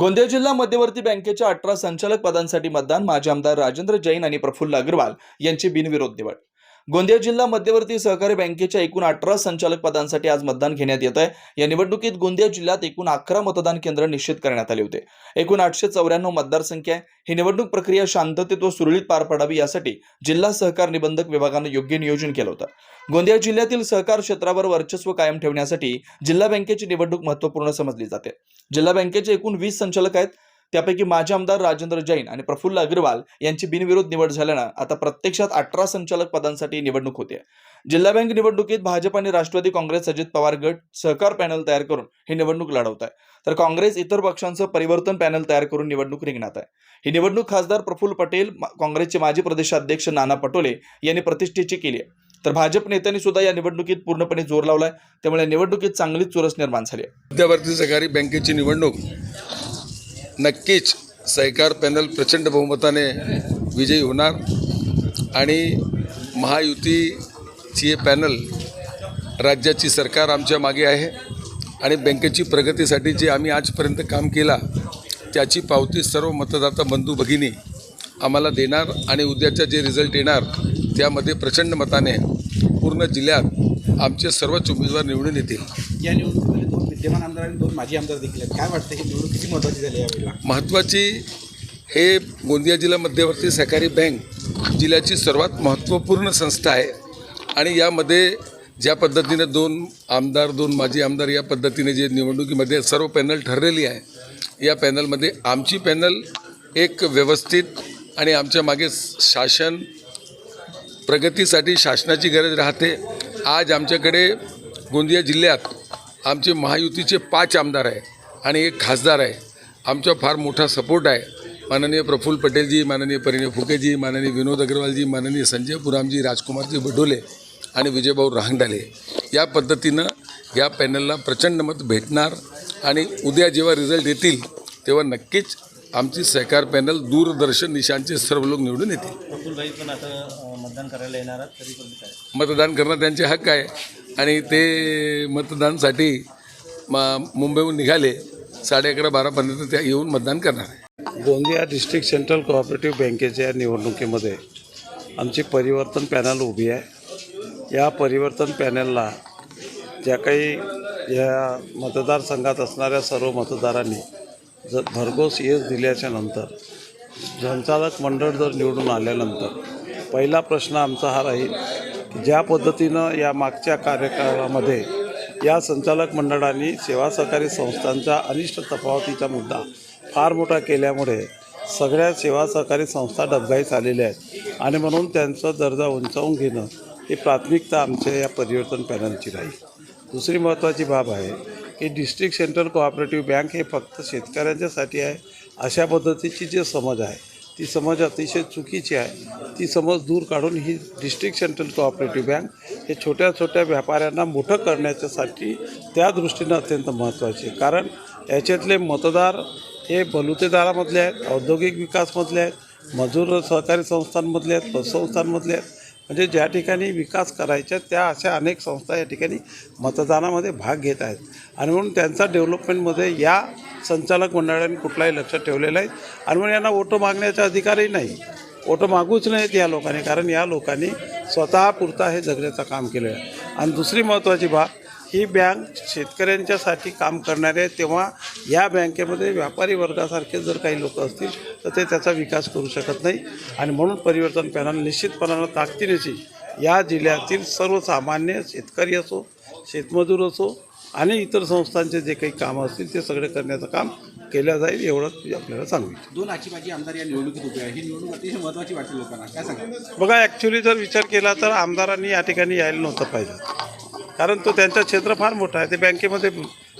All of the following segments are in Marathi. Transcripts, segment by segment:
गोंदिया जिल्हा मध्यवर्ती बँकेच्या अठरा संचालक पदांसाठी मतदान माजी आमदार राजेंद्र जैन आणि प्रफुल्ल अग्रवाल यांची बिनविरोध निवड. गोंदिया जिल्हा मध्यवर्ती सहकारी बँकेच्या एकूण अठरा संचालक पदांसाठी आज मतदान घेण्यात येत आहे या निवडणुकीत गोंदिया जिल्ह्यात एकूण अकरा मतदान केंद्र निश्चित करण्यात आले होते. एकूण आठशे चौऱ्याण्णव मतदारसंख्या आहे. ही निवडणूक प्रक्रिया शांततेत व सुरळीत पार पडावी यासाठी जिल्हा सहकार निबंधक विभागानं योग्य नियोजन केलं होतं. गोंदिया जिल्ह्यातील सहकार क्षेत्रावर वर्चस्व कायम ठेवण्यासाठी जिल्हा बँकेची निवडणूक महत्त्वपूर्ण समजली जाते. जिल्हा बँकेचे एकूण वीस संचालक आहेत. त्यापैकी माजी आमदार राजेंद्र जैन आणि प्रफुल्ल अग्रवाल यांची बिनविरोध निवड झाल्यानं आता प्रत्यक्षात अठरा संचालक पदांसाठी निवडणूक होते. जिल्हा बँक निवडणुकीत भाजप आणि राष्ट्रवादी काँग्रेस अजित पवार गट सहकार पॅनल तयार करून ही निवडणूक लढवत आहे तर काँग्रेस इतर पक्षांचं परिवर्तन पॅनल तयार करून निवडणूक रिंगणात आहे. ही निवडणूक खासदार प्रफुल्ल पटेल काँग्रेसचे माजी प्रदेशाध्यक्ष नाना पटोले यांनी प्रतिष्ठेची केली आहे. तर भाजप नेत्यांनी सुद्धा या निवडणुकीत पूर्णपणे जोर लावलाय. त्यामुळे निवडणुकीत चांगलीच चुरस निर्माण झाली मध्यवर्ती सहकारी बँकेची निवडणूक नक्कीच सहकार पॅनल प्रचंड बहुमताने विजयी होणार. आणि महायुतीची हे पॅनल राज्याची सरकार आमच्या मागे आहे. आणि बँकेची प्रगतीसाठी जे आम्ही आजपर्यंत काम केला त्याची पावती सर्व मतदाता बंधू भगिनी आम्हाला देणार आणि उद्याचा जे रिझल्ट येणार त्यामध्ये प्रचंड मताने पूर्ण जिल्ह्यात आमचे सर्वच उमेदवार निवडून येतील. या निवडणुकीमध्ये विद्यमान आमदार आणि दोन माजी आमदार देखील आहेत. काय वाटतं ही निवडणूक किती महत्त्वाची झाली यावेळेला महत्त्वाची हे गोंदिया जिल्हा मध्यवर्ती सहकारी बँक जिल्ह्याची सर्वात महत्त्वपूर्ण संस्था आहे. आणि यामध्ये ज्या पद्धतीने दोन आमदार दोन माजी आमदार या पद्धतीने जे निवडणुकीमध्ये सर्व पॅनल ठरलेली आहे या पॅनलमध्ये आमची पॅनल एक व्यवस्थित आणि आमच्या मागे शासन प्रगतीसाठी शासनाची गरज राहते. आज आमच्याकडे गोंदिया जिल्ह्यात आमचे महायुतीचे पाच आमदार आहे आणि एक खासदार आहे. आमचा फार मोठा सपोर्ट आहे. माननीय प्रफुल्ल पटेलजी माननीय परिणय फुकेजी माननीय विनोद अग्रवालजी माननीय संजय पुरामजी राजकुमारजी बडोले आणि विजयभाऊ राहंडाले या पद्धतीनं या पॅनलला प्रचंड मत भेटणार आणि उद्या जेव्हा रिझल्ट येतील तेव्हा नक्कीच आमची सहकार पॅनल दूरदर्शन निशांचे सर्व लोक निवडून येतील. पण आता मतदान करायला येणार आहात तरी पण काय? मतदान करणं त्यांचे हक्क आहे. आणि ते मतदानसाठी म मुंबईहून निघाले साडे अकरा बारापर्यंत त्या येऊन मतदान करणार आहे. गोंदिया डिस्ट्रिक्ट सेंट्रल कोऑपरेटिव्ह बँकेच्या निवडणुकीमध्ये आमची परिवर्तन पॅनल उभी आहे. या परिवर्तन पॅनलला ज्या काही या मतदारसंघात असणाऱ्या सर्व मतदारांनी जर भरघोस यश दिल्याच्या नंतर जनचालक मंडळ जर निवडून आल्यानंतर पहिला प्रश्न आमचा हा राहील ज्या पद्धतीनं या मागच्या कार्यकाळामध्ये या संचालक मंडळांनी सेवा सहकारी संस्थांचा अनिष्ट तफावतीचा मुद्दा फार मोठा केल्यामुळे सगळ्या सेवा सहकारी संस्था डबघाईस आलेल्या आहेत. आणि म्हणून त्यांचा दर्जा उंचावून घेणं ही प्राथमिकता आमच्या या परिवर्तन पॅनलची राहील. दुसरी महत्त्वाची बाब आहे की डिस्ट्रिक्ट सेंट्रल कोऑपरेटिव्ह बँक हे फक्त शेतकऱ्यांच्यासाठी आहे अशा पद्धतीची जी समज आहे ती समज अतिशय चुकीची आहे. ती समज दूर काढून ही डिस्ट्रिक्ट सेंट्रल कोऑपरेटिव्ह बँक हे छोट्या छोट्या व्यापाऱ्यांना मोठं करण्याच्यासाठी त्या दृष्टीनं अत्यंत महत्त्वाची कारण याच्यातले मतदार हे बलुतेदारामधले आहेत औद्योगिक विकासमधले आहेत मजूर सहकारी संस्थांमधले आहेत पतसंस्थांमधले आहेत. म्हणजे ज्या ठिकाणी विकास करायच्या त्या अशा अनेक संस्था या ठिकाणी मतदानामध्ये भाग घेत आहेत. आणि म्हणून त्यांचा डेव्हलपमेंटमध्ये या संचालक मंडळाने कुठलाही लक्ष ठेवलेलं आहे. आणि म्हणून यांना ओटं मागण्याचा अधिकारही नाही. ओटं मागूच नाहीत या लोकांनी कारण या लोकांनी स्वतःपुरता हे जगण्याचं काम केलं आहे. आणि दुसरी महत्त्वाची बाब ही बँक शेतकऱ्यांच्यासाठी काम करणारे आहेत तेव्हा या बँकेमध्ये व्यापारी वर्गासारखे जर काही लोक असतील तर ते त्याचा विकास करू शकत नाही. आणि म्हणून परिवर्तन पॅनल निश्चितपणानं ताकदीनेची या जिल्ह्यातील सर्वसामान्य शेतकरी असो शेतमजूर असो आणि इतर संस्थांचे जे काही कामं असतील ते सगळे करण्याचं काम केलं जाईल एवढंच मी आपल्याला सांगू इच्छितो. दोन आजी माजी आमदार या निवडणुकीत उभे आहे ही निवडणूक अतिशय महत्त्वाची वाटते लोकांना. काय सांगा बघा ॲक्च्युली जर विचार केला तर आमदारांनी या ठिकाणी यायला नव्हतं पाहिजे. कारण तो त्यांचा क्षेत्र फार मोठा आहे. ते बँकेमध्ये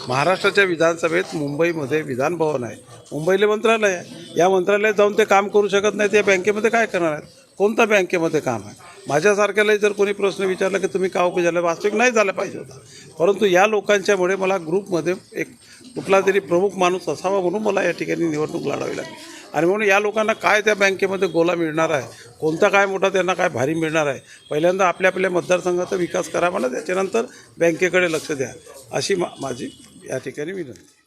महाराष्ट्राच्या विधानसभेत मुंबईमध्ये विधान भवन आहे. मुंबईला मंत्रालय आहे. या मंत्रालयात जाऊन ते काम करू शकत नाही या बँकेमध्ये काय करणार आहेत? कोणत्या बँकेमध्ये काम आहे? माझ्यासारख्यालाही जर कोणी प्रश्न विचारला की तुम्ही का उभे झाला? वास्तविक नाही झालं पाहिजे होता. परंतु या लोकांच्यामुळे मला ग्रुपमध्ये एक कुठला तरी प्रमुख माणूस असावा म्हणून मला या ठिकाणी निवडणूक लढावी लागली. आणि म्हणून या लोकांना काय त्या बँकेमध्ये गोला मिळणार आहे? कोणता काय मोठा त्यांना काय भारी मिळणार आहे? पहिल्यांदा आपल्या आपल्या मतदारसंघाचा विकास करावा ना त्याच्यानंतर बँकेकडे लक्ष द्या. अशी मा माझी या ठिकाणी विनंती.